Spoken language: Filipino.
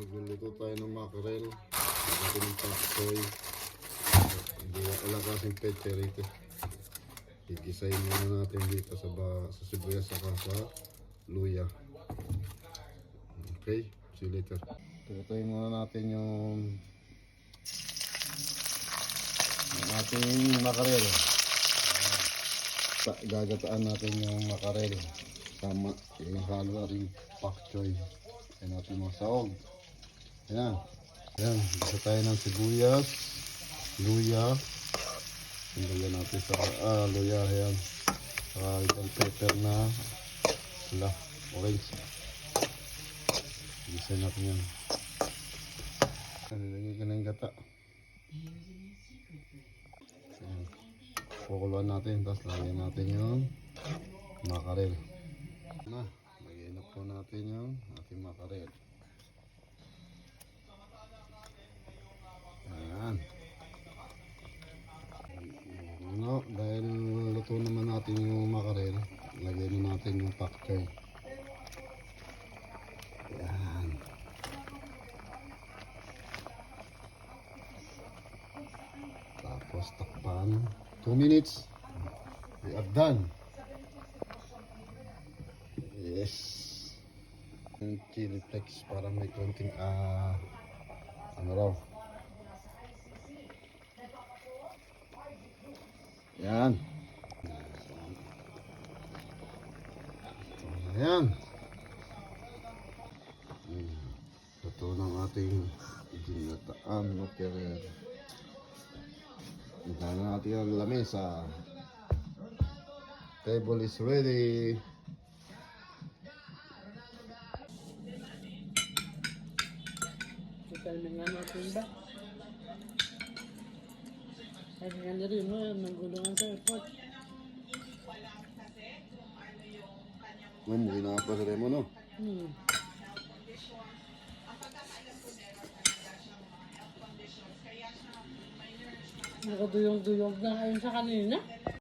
magluluto tayo ng mackerel. Ito ng paksoy. Hindi wala kasing peche rito. Igisayin muna natin dito sa, ba, sa sibuyas saka sa luya. Okay, see you later. Tutuin muna natin yung yung ating makarel. Ta- gagataan natin yung makarel. Tama, yung halo rin pak choy. Ayan natin mga saog. Ayan. Ayan, gusto tayo ng sibuyas, luya. Tanggalyan natin sa, ah, luya, ayan. Saka itong pepper na, wala, orange. Gisa natin yan. Nalagay ka na yung gata. Ayan. Kukuluan natin, tapos lagyan natin yung makarel. Na, lagyan na po natin yung ating makarel. Ayan. No, dahil luto naman natin yung makarel, lagyan na natin yung pak choy. Ayan. Tapos takpan. 2 minutes. We are done. Yes. Yung chili flakes para may konting ah ano raw. Yan. Ayan. Hmm. Ito ng ating ginataan no kaya Hintayin na natin ang lamesa. Table is ready. Ikaw na nga natin ba? Nga na rin mo, nagulungan sa airport. Umuwi na pa si Remo, no? Hmm. Nakaduyong-duyog na ngayon sa kanina.